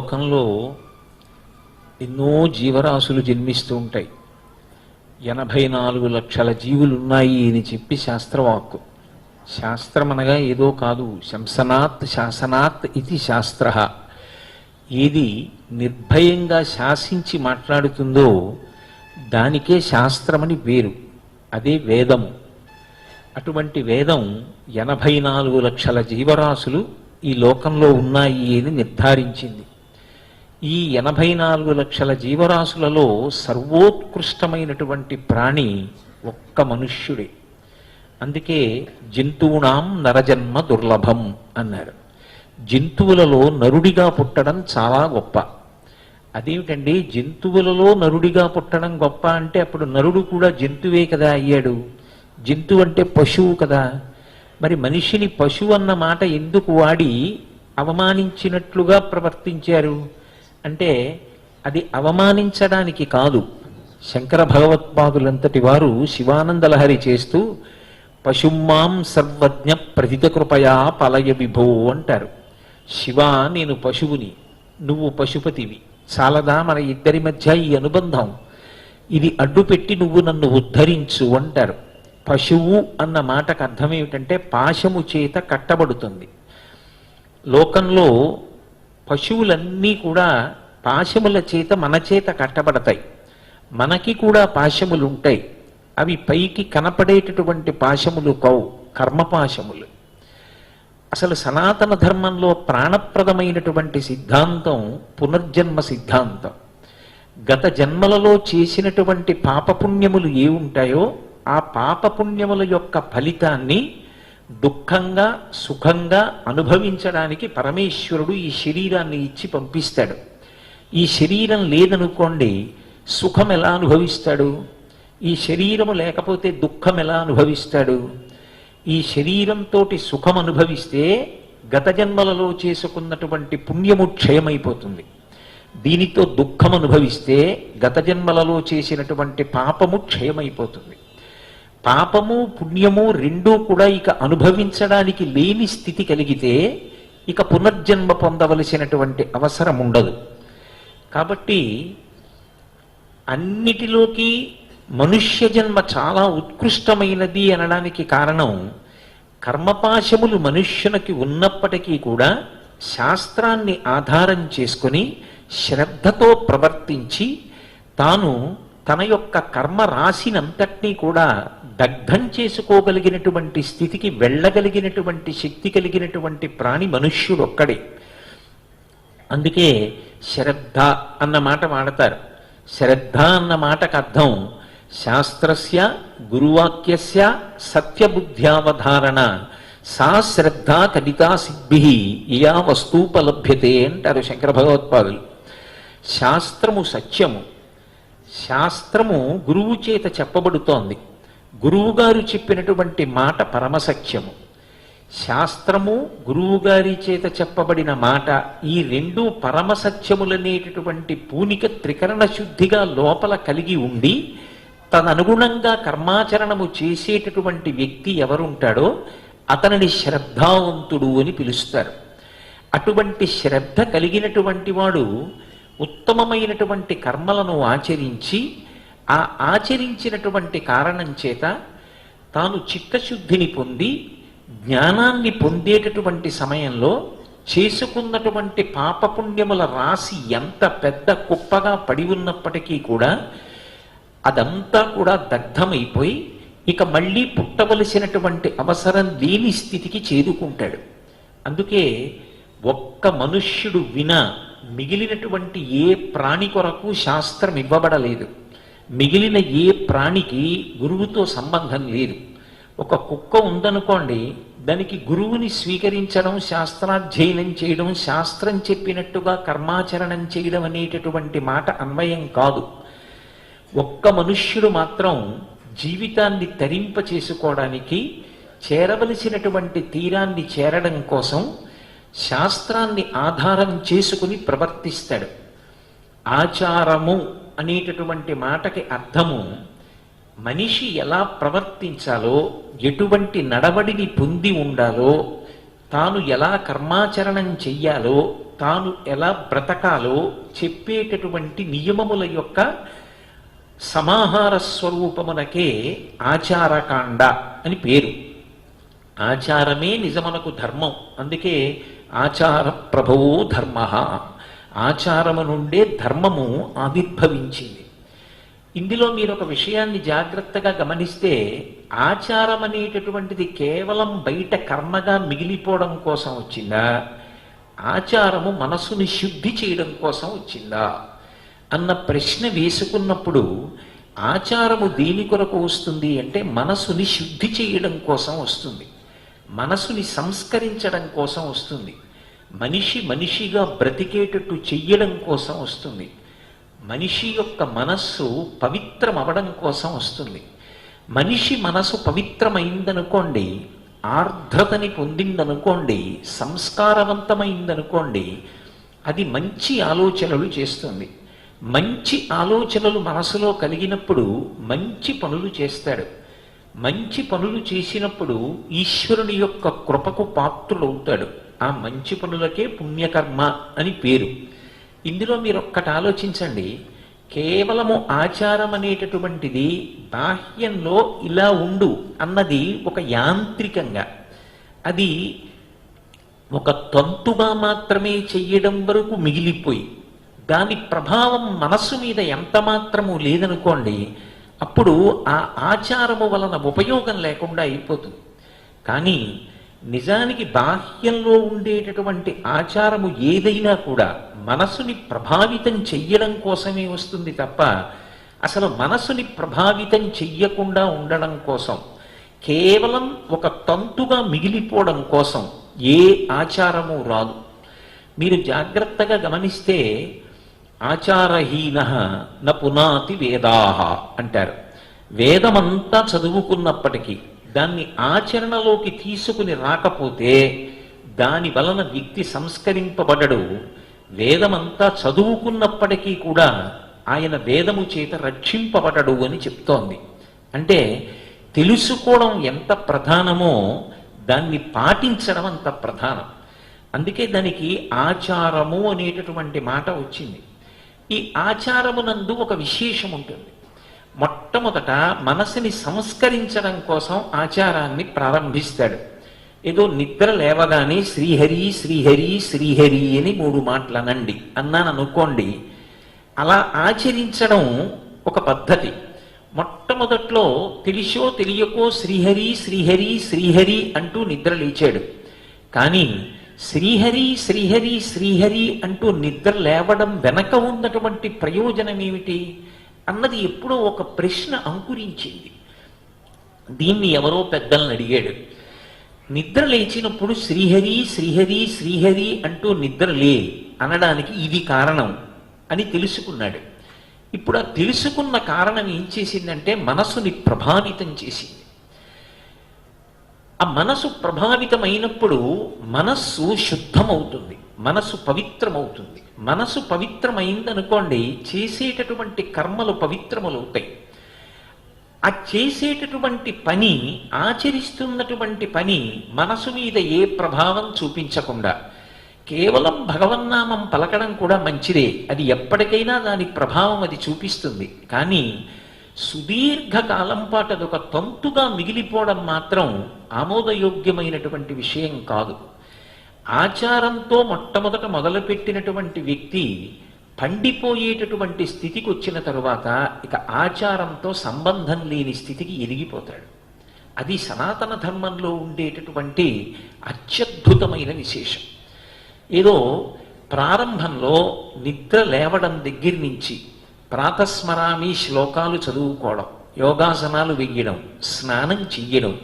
లోకంలో ఎన్నో జీవరాశులు జన్మిస్తూ ఉంటాయి. ఎనభై నాలుగు లక్షల జీవులు ఉన్నాయి అని చెప్పి శాస్త్రవాక్కు. శాస్త్రం అనగా ఏదో కాదు. శంసనాత్ శాసనాత్ ఇది శాస్త్ర. ఏది నిర్భయంగా శాసించి మాట్లాడుతుందో దానికే శాస్త్రమని వేరు. అదే వేదము. అటువంటి వేదం ఎనభై నాలుగు లక్షల జీవరాశులు ఈ లోకంలో ఉన్నాయి అని నిర్ధారించింది. ఈ ఎనభై నాలుగు లక్షల జీవరాశులలో సర్వోత్కృష్టమైనటువంటి ప్రాణి ఒక్క మనుష్యుడే. అందుకే జంతువునాం నరజన్మ దుర్లభం అన్నారు. జంతువులలో నరుడిగా పుట్టడం చాలా గొప్ప. అదేమిటండి జంతువులలో నరుడిగా పుట్టడం గొప్ప అంటే అప్పుడు నరుడు కూడా జంతువే కదా అయ్యాడు. జంతువు అంటే పశువు కదా. మరి మనిషిని పశువు అన్న మాట ఎందుకు వాడి అవమానించినట్లుగా ప్రవర్తించారు? అంటే అది అవమానించడానికి కాదు. శంకర భగవత్పాదులంతటి వారు శివానందలహరి చేస్తూ పశుమాం సర్వజ్ఞ ప్రతిత కృపయా పలయ విభో అంటారు. శివ నేను పశువుని నువ్వు పశుపతివి. చాలదా మన ఇద్దరి మధ్య ఈ అనుబంధం? ఇది అడ్డుపెట్టి నువ్వు నన్ను ఉద్ధరించు అంటారు. పశువు అన్న మాటకు అర్థం ఏమిటంటే పాశము చేత కట్టబడుతుంది. లోకంలో పశువులన్నీ కూడా పాశముల చేత మన చేత కట్టబడతాయి. మనకి కూడా పాశములు ఉంటాయి అవి పైకి కనపడేటటువంటి పాశములు కవు కర్మపాశములు. అసలు సనాతన ధర్మంలో ప్రాణప్రదమైనటువంటి సిద్ధాంతం పునర్జన్మ సిద్ధాంతం. గత జన్మలలో చేసినటువంటి పాపపుణ్యములు ఏ ఉంటాయో ఆ పాపపుణ్యముల యొక్క ఫలితాన్ని దుఃఖంగా సుఖంగా అనుభవించడానికి పరమేశ్వరుడు ఈ శరీరాన్ని ఇచ్చి పంపిస్తాడు. ఈ శరీరం లేదనుకోండి సుఖం ఎలా అనుభవిస్తాడు? ఈ శరీరము లేకపోతే దుఃఖం ఎలా అనుభవిస్తాడు? ఈ శరీరంతో సుఖం అనుభవిస్తే గత జన్మలలో చేసుకున్నటువంటి పుణ్యము క్షయమైపోతుంది. దీనితో దుఃఖం అనుభవిస్తే గత జన్మలలో చేసినటువంటి పాపము క్షయమైపోతుంది. పాపము పుణ్యము రెండూ కూడా ఇక అనుభవించడానికి లేని స్థితి కలిగితే ఇక పునర్జన్మ పొందవలసినటువంటి అవసరం ఉండదు. కాబట్టి అన్నిటిలోకి మనుష్య జన్మ చాలా ఉత్కృష్టమైనది అనడానికి కారణం కర్మపాశములు మనుష్యునికి ఉన్నప్పటికీ కూడా శాస్త్రాన్ని ఆధారం చేసుకొని శ్రద్ధతో ప్రవర్తించి తాను తన యొక్క కర్మ రాసినంతటినీ కూడా దగ్ధం చేసుకోగలిగినటువంటి స్థితికి వెళ్ళగలిగినటువంటి శక్తి కలిగినటువంటి ప్రాణి మనుష్యుడు ఒక్కడే. అందుకే శ్రద్ధ అన్న మాట వాడతారు. శ్రద్ధ అన్న మాటకు అర్థం శాస్త్రస్య గురువాక్యస్య సత్యబుద్ధ్యావధారణ. సా శ్రద్ధ కలితా సిద్ధి ఇయా వస్తూపలభ్యతే అంటారు శంకర భగవత్పాదులు. శాస్త్రము సత్యము. శాస్త్రము గురువు చేత చెప్పబడుతోంది. గురువుగారు చెప్పినటువంటి మాట పరమసత్యము. శాస్త్రము గురువుగారి చేత చెప్పబడిన మాట ఈ రెండు పరమసత్యములనేటటువంటి పూనిక త్రికరణ శుద్ధిగా లోపల కలిగి ఉండి తదనుగుణంగా కర్మాచరణము చేసేటటువంటి వ్యక్తి ఎవరుంటాడో అతనిని శ్రద్ధావంతుడు అని పిలుస్తారు. అటువంటి శ్రద్ధ కలిగినటువంటి వాడు ఉత్తమమైనటువంటి కర్మలను ఆచరించి ఆ ఆచరించినటువంటి కారణం చేత తాను చిత్తశుద్ధిని పొంది జ్ఞానాన్ని పొందేటటువంటి సమయంలో చేసుకున్నటువంటి పాపపుణ్యముల రాశి ఎంత పెద్ద కుప్పగా పడి ఉన్నప్పటికీ కూడా అదంతా కూడా దగ్ధమైపోయి ఇక మళ్ళీ పుట్టవలసినటువంటి అవసరం లేని స్థితికి చేరుకుంటాడు అందుకే ఒక్క మనుష్యుడు విన మిగిలినటువంటి ఏ ప్రాణి కొరకు శాస్త్రం ఇవ్వబడలేదు. మిగిలిన ఏ ప్రాణికి గురువుతో సంబంధం లేదు. ఒక కుక్క ఉందనుకోండి దానికి గురువుని స్వీకరించడం శాస్త్రాధ్యయనం చేయడం శాస్త్రం చెప్పినట్టుగా కర్మాచరణం చేయడం అనేటటువంటి మాట అన్వయం కాదు. ఒక్క మనుష్యుడు మాత్రం జీవితాన్ని తరింప చేసుకోవడానికి చేరవలసినటువంటి తీరాన్ని చేరడం కోసం శాస్త్రాన్ని ఆధారం చేసుకుని ప్రవర్తిస్తాడు. ఆచారము అనేటటువంటి మాటకి అర్థము మనిషి ఎలా ప్రవర్తించాలో ఎటువంటి నడవడిని పొంది ఉండాలో తాను ఎలా కర్మాచరణం చెయ్యాలో తాను ఎలా బ్రతకాలో చెప్పేటటువంటి నియమముల యొక్క సమాహార స్వరూపమునకే ఆచారకాండ అని పేరు. ఆచారమే నిజమునకు ధర్మం. అందుకే ఆచార ప్రభవో ధర్మ. ఆచారము నుండే ధర్మము ఆవిర్భవించింది. ఇందులో మీరు ఒక విషయాన్ని జాగ్రత్తగా గమనిస్తే ఆచారం అనేటటువంటిది కేవలం బయట కర్మగా మిగిలిపోవడం కోసం వచ్చిందా? ఆచారము మనసుని శుద్ధి చేయడం కోసం వచ్చిందా? అన్న ప్రశ్న వేసుకున్నప్పుడు ఆచారము దేని కొరకు వస్తుంది అంటే మనసుని శుద్ధి చేయడం కోసం వస్తుంది. మనసుని సంస్కరించడం కోసం వస్తుంది. మనిషి మనిషిగా బ్రతికేటట్టు చెయ్యడం కోసం వస్తుంది. మనిషి యొక్క మనస్సు పవిత్రం అవడం కోసం వస్తుంది. మనిషి మనసు పవిత్రమైందనుకోండి ఆర్ద్రతని పొందిందనుకోండి సంస్కారవంతమైందనుకోండి అది మంచి ఆలోచనలు చేస్తుంది. మంచి ఆలోచనలు మనసులో కలిగినప్పుడు మంచి పనులు చేస్తాడు. మంచి పనులు చేసినప్పుడు ఈశ్వరుని యొక్క కృపకు పాత్రుడవుతాడు. ఆ మంచి పనులకే పుణ్యకర్మ అని పేరు. ఇందులో మీరు ఒక్కటి ఆలోచించండి. కేవలము ఆచారం అనేటటువంటిది బాహ్యంలో ఇలా ఉండు అన్నది ఒక యాంత్రికంగా. అది ఒక తంతుగా మాత్రమే చెయ్యడం వరకు మిగిలిపోయి దాని ప్రభావం మనస్సు మీద ఎంత మాత్రము లేదనుకోండి అప్పుడు ఆ ఆచారము వలన ఉపయోగం లేకుండా అయిపోతుంది. కానీ నిజానికి బాహ్యంలో ఉండేటటువంటి ఆచారము ఏదైనా కూడా మనసుని ప్రభావితం చెయ్యడం కోసమే వస్తుంది తప్ప అసలు మనసుని ప్రభావితం చెయ్యకుండా ఉండడం కోసం కేవలం ఒక తంతుగా మిగిలిపోవడం కోసం ఏ ఆచారము రాదు. మీరు జాగ్రత్తగా గమనిస్తే ఆచారహీన న పునాతి వేదాహ అంటారు. వేదమంతా చదువుకున్నప్పటికీ దాన్ని ఆచరణలోకి తీసుకుని రాకపోతే దాని వలన వ్యక్తి సంస్కరింపబడడు. వేదమంతా చదువుకున్నప్పటికీ కూడా ఆయన వేదము చేత రక్షింపబడడు అని చెప్తోంది. అంటే తెలుసుకోవడం ఎంత ప్రధానమో దాన్ని పాటించడం అంత ప్రధానం. అందుకే దానికి ఆచారము అనేటటువంటి మాట వచ్చింది. ఈ ఆచారమునందు ఒక విశేషం ఉంటుంది మొట్టమొదట మనసుని సంస్కరించడం కోసం ఆచారాన్ని ప్రారంభిస్తాడు. ఏదో నిద్ర లేవగానే శ్రీహరి శ్రీహరి శ్రీహరి అని మూడు మాటలు అనండి. అన్నాను అనుకోండి. అలా ఆచరించడం ఒక పద్ధతి. మొట్టమొదట్లో తెలిసో తెలియకో శ్రీహరి శ్రీహరి శ్రీహరి అంటూ నిద్ర లేచాడు. కానీ శ్రీహరి శ్రీహరి శ్రీహరి అంటూ నిద్ర లేవడం వెనక ఉన్నటువంటి ప్రయోజనం ఏమిటి? అన్నది ఎప్పుడో ఒక ప్రశ్న అంకురించింది. దీన్ని ఎవరో పెద్దలను అడిగాడు. నిద్ర లేచినప్పుడు శ్రీహరి శ్రీహరి శ్రీహరి అంటూ నిద్ర లే అనడానికి ఇది కారణం అని తెలుసుకున్నాడు. ఇప్పుడు ఆ తెలుసుకున్న కారణం ఏం చేసిందంటే మనసుని ప్రభావితం చేసింది. ఆ మనసు ప్రభావితమైనప్పుడు మనస్సు శుద్ధమవుతుంది. మనసు పవిత్రమవుతుంది. మనసు పవిత్రమైందనుకోండి చేసేటటువంటి కర్మలు పవిత్రములవుతాయి. ఆ చేసేటటువంటి పని ఆచరిస్తున్నటువంటి పని మనసు మీద ఏ ప్రభావం చూపించకుండా కేవలం భగవన్నామం పలకడం కూడా మంచిదే. అది ఎప్పటికైనా దాని ప్రభావం అది చూపిస్తుంది. కానీ సుదీర్ఘకాలం పాటు అదొక తంతుగా మిగిలిపోవడం మాత్రం ఆమోదయోగ్యమైనటువంటి విషయం కాదు. ఆచారంతో మొట్టమొదట మొదలుపెట్టినటువంటి వ్యక్తి పండిపోయేటటువంటి స్థితికి వచ్చిన తరువాత ఇక ఆచారంతో సంబంధం లేని స్థితికి ఎదిగిపోతాడు. అది సనాతన ధర్మంలో ఉండేటటువంటి అత్యద్భుతమైన విశేషం. ఏదో ప్రారంభంలో నిద్ర లేవడం దగ్గర నుంచి ప్రాతస్మరామి శ్లోకాలు చదువుకోవడం యోగాసనాలు వెయ్యడం స్నానం చెయ్యడం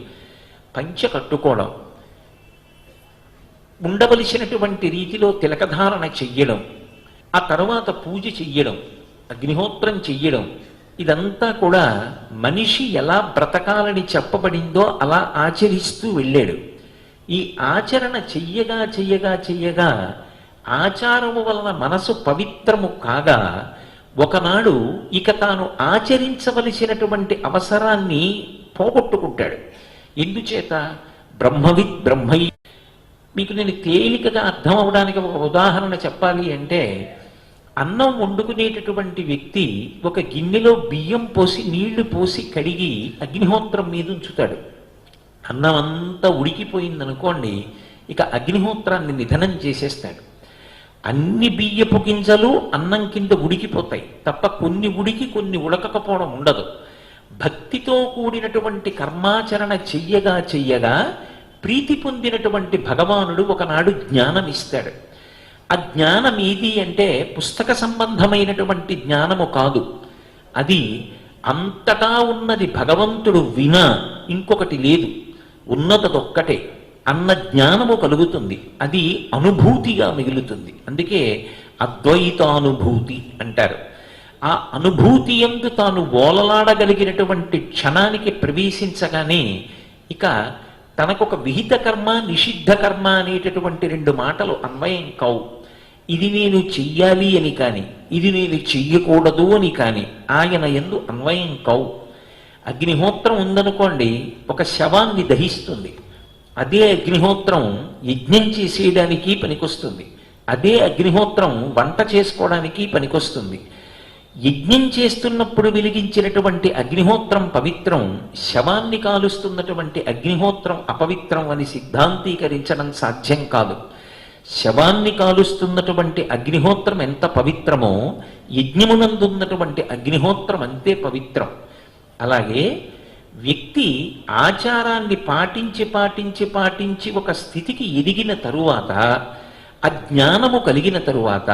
పంచ కట్టుకోవడం ఉండవలసినటువంటి రీతిలో తిలకధారణ చెయ్యడం ఆ తర్వాత పూజ చెయ్యడం అగ్నిహోత్రం చెయ్యడం ఇదంతా కూడా మనిషి ఎలా బ్రతకాలని చెప్పబడిందో అలా ఆచరిస్తూ వెళ్ళాడు. ఈ ఆచరణ చెయ్యగా చెయ్యగా చెయ్యగా ఆచారము వలన మనసు పవిత్రము కాగా ఒకనాడు ఇక తాను ఆచరించవలసినటువంటి అవసరాన్ని పోగొట్టుకుంటాడు. ఎందుచేత? బ్రహ్మవిద్ బ్రహ్మై మీకు నేను తేలికగా అర్థం అవడానికి ఒక ఉదాహరణ చెప్పాలి అంటే అన్నం వండుకునేటటువంటి వ్యక్తి ఒక గిన్నెలో బియ్యం పోసి నీళ్ళు పోసి కడిగి అగ్నిహోత్రం మీద ఉంచుతాడు. అన్నం అంతా ఉడికిపోయింది అనుకోండి ఇక అగ్నిహోత్రాన్ని నిధనం చేసేస్తాడు. అన్ని బియ్యపు గింజలు అన్నం కింద ఉడికిపోతాయి. తప్ప కొన్ని ఉడికి కొన్ని ఉడకకపోవడం ఉండదు. భక్తితో కూడినటువంటి కర్మాచరణ చెయ్యగా చెయ్యగా ప్రీతి పొందినటువంటి భగవానుడు ఒకనాడు జ్ఞానం ఇస్తాడు ఆ జ్ఞానం ఏది అంటే పుస్తక సంబంధమైనటువంటి జ్ఞానము కాదు. అది అంతటా ఉన్నది భగవంతుడు వినా ఇంకొకటి లేదు. ఉన్నదొక్కటే అన్న జ్ఞానము కలుగుతుంది. అది అనుభూతిగా మిగులుతుంది. అందుకే అద్వైతానుభూతి అంటారు. ఆ అనుభూతి ఎందు తాను ఓలలాడగలిగినటువంటి క్షణానికి ప్రవేశించగానే ఇక తనకొక విహిత కర్మ నిషిద్ధ కర్మ అనేటటువంటి రెండు మాటలు అన్వయం కావు. ఇది నేను చెయ్యాలి అని కాని ఇది నేను చెయ్యకూడదు అని కాని ఆయన ఎందు అన్వయం కావు. అగ్నిహోత్రం ఉందనుకోండి ఒక శవాన్ని దహిస్తుంది. అదే అగ్నిహోత్రం యజ్ఞం చేసేయడానికి పనికొస్తుంది. అదే అగ్నిహోత్రం వంట చేసుకోవడానికి పనికొస్తుంది. యజ్ఞం చేస్తున్నప్పుడు వెలిగించినటువంటి అగ్నిహోత్రం పవిత్రం శవాన్ని కాలుస్తున్నటువంటి అగ్నిహోత్రం అపవిత్రం అని సిద్ధాంతీకరించడం సాధ్యం కాదు. శవాన్ని కాలుస్తున్నటువంటి అగ్నిహోత్రం ఎంత పవిత్రమో యజ్ఞమునందున్నటువంటి అగ్నిహోత్రం అంతే పవిత్రం. అలాగే వ్యక్తి ఆచారాన్ని పాటించి పాటించి పాటించి ఒక స్థితికి ఎదిగిన తరువాత అజ్ఞానము కలిగిన తరువాత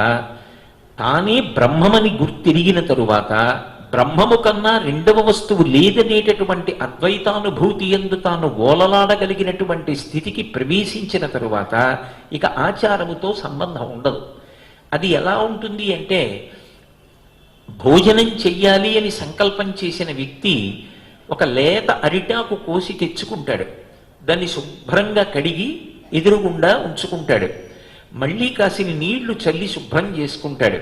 తానే బ్రహ్మమని గుర్తిరిగిన తరువాత బ్రహ్మము కన్నా రెండవ వస్తువు లేదనేటటువంటి అద్వైతానుభూతి ఎందు తాను ఓలలాడగలిగినటువంటి స్థితికి ప్రవేశించిన తరువాత ఇక ఆచారముతో సంబంధం ఉండదు. అది ఎలా ఉంటుంది అంటే భోజనం చెయ్యాలి అని సంకల్పం చేసిన వ్యక్తి ఒక లేత అరిటాకు కోసి తెచ్చుకుంటాడు. దాన్ని శుభ్రంగా కడిగి ఎదురుగుండా ఉంచుకుంటాడు. మళ్ళీ కాసిన నీళ్ళు చల్లి శుభ్రం చేసుకుంటాడు.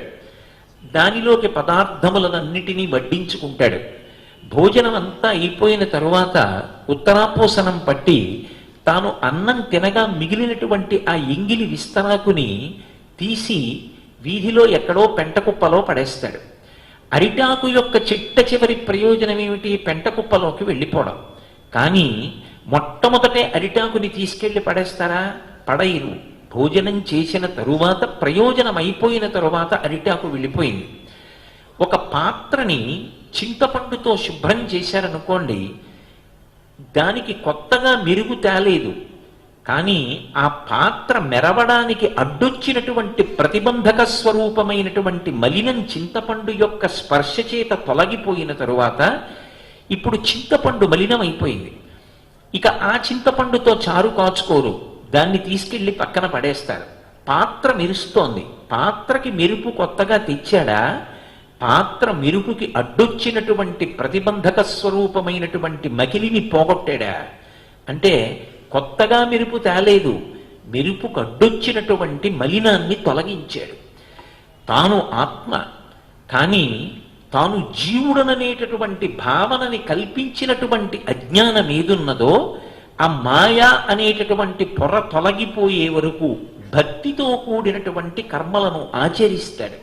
దానిలోకి పదార్థములనన్నిటినీ వడ్డించుకుంటాడు. భోజనం అంతా అయిపోయిన తరువాత ఉత్తరాపోసనం పట్టి తాను అన్నం తినగా మిగిలినటువంటి ఆ ఎంగిలి విస్తరాకుని తీసి వీధిలో ఎక్కడో పెంటకుప్పలో పడేస్తాడు. అరిటాకు యొక్క చిట్ట చివరి ప్రయోజనం ఏమిటి పెంటకుప్పలోకి వెళ్ళిపోవడం. కానీ మొట్టమొదటే అరిటాకుని తీసుకెళ్ళి పడేస్తారా? పడయిరు. భోజనం చేసిన తరువాత ప్రయోజనం అయిపోయిన తరువాత అరిటాకు వెళ్ళిపోయింది. ఒక పాత్రని చింతపండుతో శుభ్రం చేశారనుకోండి దానికి కొత్తగా మెరుగు తేలేదు. కానీ ఆ పాత్ర మెరవడానికి అడ్డొచ్చినటువంటి ప్రతిబంధక స్వరూపమైనటువంటి మలినం చింతపండు యొక్క స్పర్శ చేత తొలగిపోయిన తరువాత ఇప్పుడు చింతపండు మలినం అయిపోయింది ఇక ఆ చింతపండుతో చారు కాచుకోరు. దాన్ని తీసుకెళ్ళి పక్కన పడేస్తారు. పాత్ర మెరుస్తోంది. పాత్రకి మెరుపు కొత్తగా తెచ్చాడా? పాత్ర మెరుపుకి అడ్డొచ్చినటువంటి ప్రతిబంధక స్వరూపమైనటువంటి మకిలిని పోగొట్టాడా? అంటే కొత్తగా మెరుపు తేలేదు. మెరుపుకు అడ్డొచ్చినటువంటి మలినాన్ని తొలగించాడు. తాను ఆత్మ. కానీ తాను జీవుడననేటటువంటి భావనని కల్పించినటువంటి అజ్ఞానం ఏదున్నదో ఆ మాయా అనేటటువంటి పొర తొలగిపోయే వరకు భక్తితో కూడినటువంటి కర్మలను ఆచరిస్తాడు.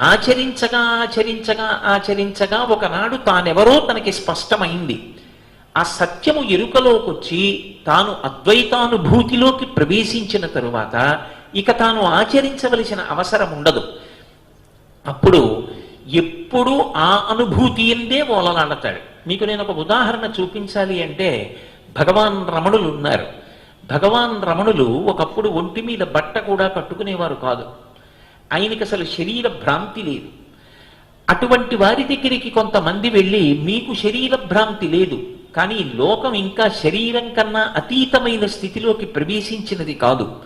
ఆచరించగా ఆచరించగా ఆచరించగా ఒకనాడు తానెవరో తనకి స్పష్టమైంది. ఆ సత్యము ఎరుకలోకొచ్చి తాను అద్వైతానుభూతిలోకి ప్రవేశించిన తరువాత ఇక తాను ఆచరించవలసిన అవసరం ఉండదు అప్పుడు ఎప్పుడూ ఆ అనుభూతి ఎందే ఓలలాడతాడు మీకు నేను ఒక ఉదాహరణ చూపించాలి అంటే భగవాన్ రమణులు ఉన్నారు. భగవాన్ రమణులు ఒకప్పుడు ఒంటి మీద బట్ట కూడా కట్టుకునేవారు కాదు. ఆయనకి అసలు శరీర భ్రాంతి లేదు. అటువంటి వారి దగ్గరికి కొంతమంది వెళ్ళి మీకు శరీర భ్రాంతి లేదు కానీ లోకం ఇంకా శరీరం కన్నా అతీతమైన స్థితిలోకి ప్రవేశించినది కాదు.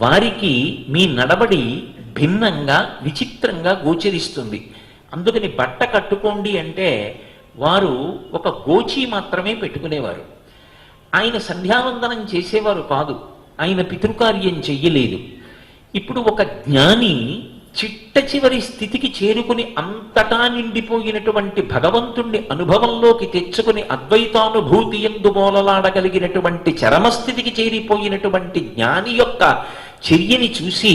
వారికి మీ నడబడి భిన్నంగా విచిత్రంగా గోచరిస్తుంది. అందుకని బట్ట కట్టుకోండి అంటే వారు ఒక గోచి మాత్రమే పెట్టుకునేవారు. ఆయన సంధ్యావందనం చేసేవారు కాదు. ఆయన పితృకార్యం చెయ్యలేదు. ఇప్పుడు ఒక జ్ఞాని చిట్ట చివరి స్థితికి చేరుకుని అంతటా నిండిపోయినటువంటి భగవంతుణ్ణి అనుభవంలోకి తెచ్చుకుని అద్వైతానుభూతి ఎందు మూలలాడగలిగినటువంటి చరమస్థితికి చేరిపోయినటువంటి జ్ఞాని యొక్క చర్యని చూసి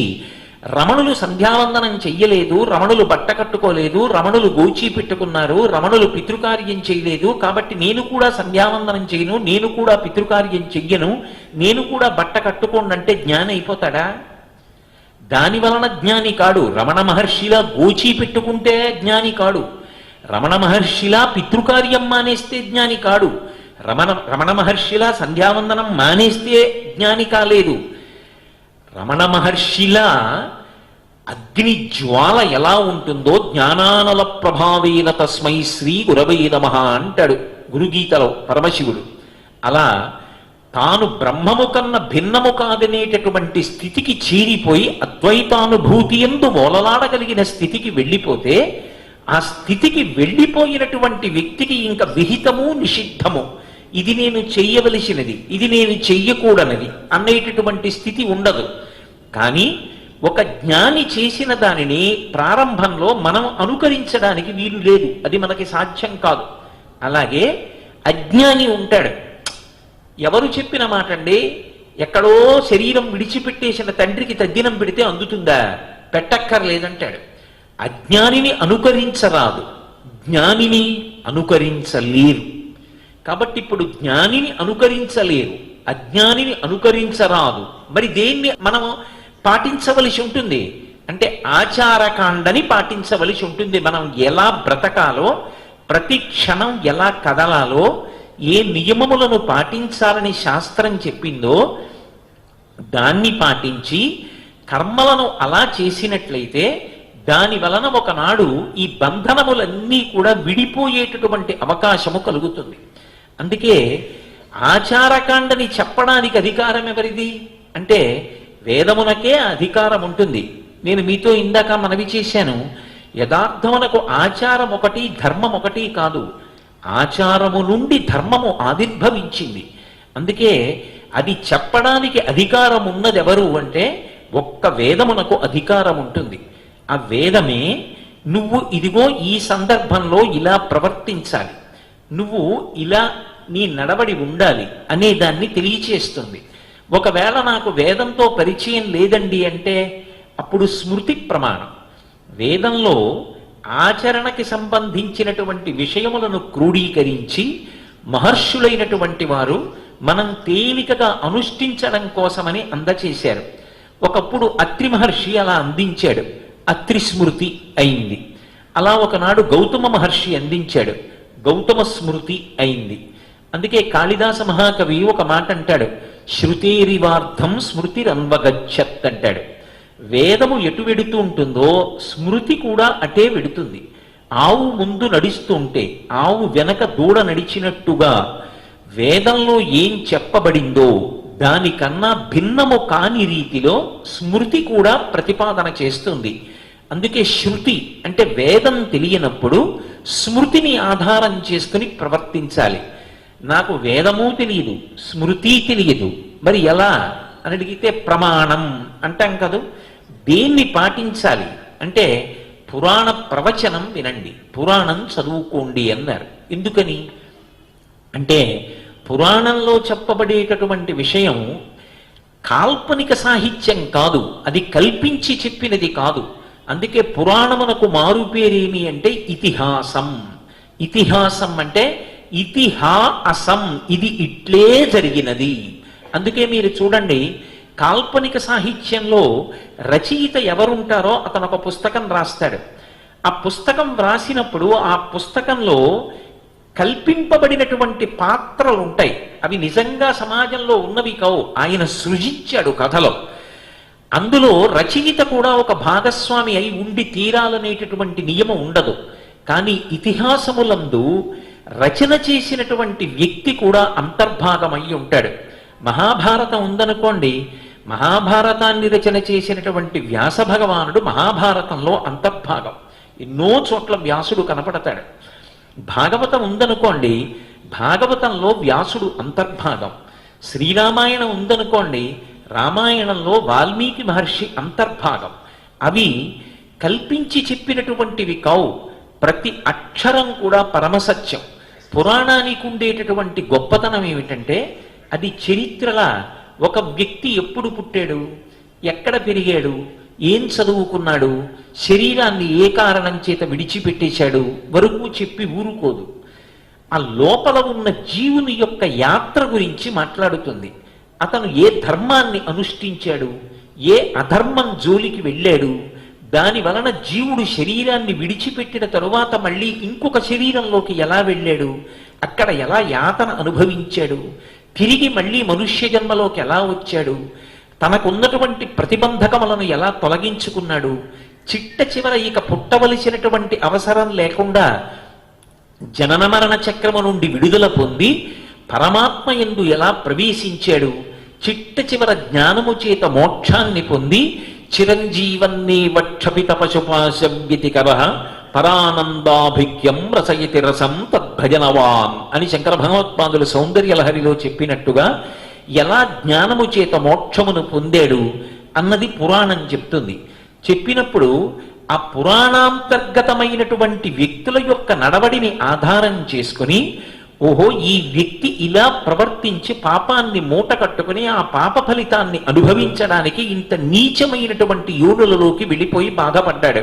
రమణులు సంధ్యావందనం చెయ్యలేదు రమణులు బట్ట కట్టుకోలేదు రమణులు గోచి పెట్టుకున్నారు రమణులు పితృకార్యం చేయలేదు కాబట్టి నేను కూడా సంధ్యావందనం చేయను నేను కూడా పితృకార్యం చెయ్యను నేను కూడా బట్ట కట్టుకోండి అంటే జ్ఞాని అయిపోతాడా? దాని వలన జ్ఞాని కాడు. రమణ మహర్షిలా గోచి పెట్టుకుంటే జ్ఞాని కాడు. రమణ మహర్షిలా పితృకార్యం మానేస్తే జ్ఞాని కాడు. రమణ రమణ మహర్షిలా సంధ్యావందనం మానేస్తే జ్ఞాని కాలేదు. రమణ మహర్షిలా అగ్ని జ్వాల ఎలా ఉంటుందో జ్ఞానానల ప్రభావేన తస్మై శ్రీ గురవై నమ అంటాడు గురుగీతలో పరమశివుడు. అలా తాను బ్రహ్మము కన్న భిన్నము కాదనేటటువంటి స్థితికి చీరిపోయి అద్వైతానుభూతి ఎందు మూలలాడగలిగిన స్థితికి వెళ్ళిపోతే ఆ స్థితికి వెళ్ళిపోయినటువంటి వ్యక్తికి ఇంకా విహితము నిషిద్ధము. ఇది నేను చెయ్యవలసినది ఇది నేను చెయ్యకూడనది అనేటటువంటి స్థితి ఉండదు. కానీ ఒక జ్ఞాని చేసిన దానిని ప్రారంభంలో మనం అనుకరించడానికి వీలు లేదు. అది మనకి సాధ్యం కాదు. అలాగే అజ్ఞాని ఉంటాడు. ఎవరు చెప్పిన మాట అండి ఎక్కడో శరీరం విడిచిపెట్టేసిన తండ్రికి తద్దినం పెడితే అందుతుందా? పెట్టక్కర్లేదంటాడు. అజ్ఞానిని అనుకరించరాదు. జ్ఞానిని అనుకరించలేరు. కాబట్టి ఇప్పుడు జ్ఞానిని అనుకరించలేరు. అజ్ఞానిని అనుకరించరాదు. మరి దేన్ని మనం పాటించవలసి ఉంటుంది. అంటే ఆచారకాండని పాటించవలసి ఉంటుంది. మనం ఎలా బ్రతకాలో ప్రతి క్షణం ఎలా కదలాలో ఏ నియమములను పాటించాలని శాస్త్రం చెప్పిందో దాన్ని పాటించి కర్మలను అలా చేసినట్లయితే దాని వలన ఒకనాడు ఈ బంధనములన్నీ కూడా విడిపోయేటటువంటి అవకాశము కలుగుతుంది. అందుకే ఆచారకాండని చెప్పడానికి అధికారం ఎవరిది అంటే వేదమునకే అధికారం ఉంటుంది నేను మీతో ఇందాక మనవి చేశాను. యథార్థమునకు ఆచారం ఒకటి ధర్మం ఒకటి కాదు. ఆచారము నుండి ధర్మము ఆవిర్భవించింది. అందుకే అది చెప్పడానికి అధికారం ఉన్నది ఎవరు అంటే ఒక్క వేదమునకు అధికారం ఉంటుంది ఆ వేదమే నువ్వు ఇదిగో ఈ సందర్భంలో ఇలా ప్రవర్తించాలి. నువ్వు ఇలా నీ నడవడి ఉండాలి అనే దాన్ని తెలియచేస్తుంది. ఒకవేళ నాకు వేదంతో పరిచయం లేదండి అంటే అప్పుడు స్మృతి ప్రమాణం. వేదంలో ఆచరణకి సంబంధించినటువంటి విషయములను క్రోడీకరించి మహర్షులైనటువంటి వారు మనం తేలికగా అనుష్ఠించడం కోసమని అందచేశారు. ఒకప్పుడు అత్రి మహర్షి అలా అందించాడు. అత్రి స్మృతి అయింది. అలా ఒకనాడు గౌతమ మహర్షి అందించాడు. గౌతమ స్మృతి అయింది. అందుకే కాళిదాస మహాకవి ఒక మాట అంటాడు శృతేరివార్థం స్మృతిరన్వగచ్చత్ అంటాడు. వేదము ఎటు వెడుతూ ఉంటుందో స్మృతి కూడా అటే వెడుతుంది. ఆవు ముందు నడుస్తూ ఉంటే ఆవు వెనక దూడ నడిచినట్టుగా వేదంలో ఏం చెప్పబడిందో దానికన్నా భిన్నము కాని రీతిలో స్మృతి కూడా ప్రతిపాదన చేస్తుంది. అందుకే శృతి అంటే వేదం తెలియనప్పుడు స్మృతిని ఆధారం చేసుకుని ప్రవర్తించాలి. నాకు వేదము తెలియదు స్మృతి తెలియదు. మరి ఎలా? అని అడిగితే ప్రమాణం అంటాం కదూ? దేన్ని పాటించాలి? అంటే పురాణ ప్రవచనం వినండి. పురాణం చదువుకోండి అన్నారు. ఎందుకని? అంటే పురాణంలో చెప్పబడేటటువంటి విషయం కాల్పనిక సాహిత్యం కాదు. అది కల్పించి చెప్పినది కాదు. అందుకే పురాణమునకు మారుపేరేమి అంటే ఇతిహాసం. ఇతిహాసం అంటే ఇతిహా అసం ఇది ఇట్లే జరిగినది. అందుకే మీరు చూడండి కాల్పనిక సాహిత్యంలో రచయిత ఎవరుంటారో అతను ఒక పుస్తకం రాస్తాడు. ఆ పుస్తకం వ్రాసినప్పుడు ఆ పుస్తకంలో కల్పింపబడినటువంటి పాత్రలు ఉంటాయి అవి నిజంగా సమాజంలో ఉన్నవి కావు. ఆయన సృజించాడు కథలో. అందులో రచయిత కూడా ఒక భాగస్వామి అయి ఉండి తీరాలనేటటువంటి నియమం ఉండదు. కానీ ఇతిహాసములందు రచన చేసినటువంటి వ్యక్తి కూడా అంతర్భాగమై ఉంటాడు. మహాభారతం ఉందనుకోండి మహాభారతాన్ని రచన చేసినటువంటి వ్యాస భగవానుడు మహాభారతంలో అంతర్భాగం. ఎన్నో చోట్ల వ్యాసుడు కనపడతాడు. భాగవతం ఉందనుకోండి భాగవతంలో వ్యాసుడు అంతర్భాగం. శ్రీరామాయణం ఉందనుకోండి రామాయణంలో వాల్మీకి మహర్షి అంతర్భాగం. అవి కల్పించి చెప్పినటువంటివి కావు. ప్రతి అక్షరం కూడా పరమసత్యం. పురాణానికి ఉండేటటువంటి గొప్పతనం ఏమిటంటే అది చరిత్రలా ఒక వ్యక్తి ఎప్పుడు పుట్టాడు ఎక్కడ పెరిగాడు ఏం చదువుకున్నాడు శరీరాన్ని ఏ కారణం చేత విడిచిపెట్టేశాడు వరకు చెప్పి ఊరుకోదు. ఆ లోపల ఉన్న జీవుని యొక్క యాత్ర గురించి మాట్లాడుతుంది. అతను ఏ ధర్మాన్ని అనుష్ఠించాడు ఏ అధర్మం జోలికి వెళ్ళాడు దాని వలన జీవుడు శరీరాన్ని విడిచిపెట్టిన తరువాత మళ్ళీ ఇంకొక శరీరంలోకి ఎలా వెళ్ళాడు? అక్కడ ఎలా యాతన అనుభవించాడు? తిరిగి మళ్ళీ మనుష్య జన్మలోకి ఎలా వచ్చాడు? తనకున్నటువంటి ప్రతిబంధకములను ఎలా తొలగించుకున్నాడు? చిట్ట చివర ఇక పుట్టవలసినటువంటి అవసరం లేకుండా జనన మరణ చక్రము నుండి విడుదల పొంది పరమాత్మ ఎందు ఎలా ప్రవేశించాడు? చిట్ట చివర జ్ఞానము చేత మోక్షాన్ని పొంది చిరంజీవన్నే వక్షపిత పశుపాశవ్యతికర పరానందాభిజ్ఞం రసయతి రసం తద్భజనవాన్ అని శంకర భగవత్పాదులు సౌందర్య లహరిలో చెప్పినట్టుగా ఎలా జ్ఞానము చేత మోక్షమును పొందాడు అన్నది పురాణం చెప్తుంది. చెప్పినప్పుడు ఆ పురాణాంతర్గతమైనటువంటి వ్యక్తుల యొక్క నడవడిని ఆధారం చేసుకుని ఓహో ఈ వ్యక్తి ఇలా ప్రవర్తించి పాపాన్ని మూట కట్టుకుని ఆ పాప ఫలితాన్ని అనుభవించడానికి ఇంత నీచమైనటువంటి యోనులలోకి వెళ్ళిపోయి బాధపడ్డాడు.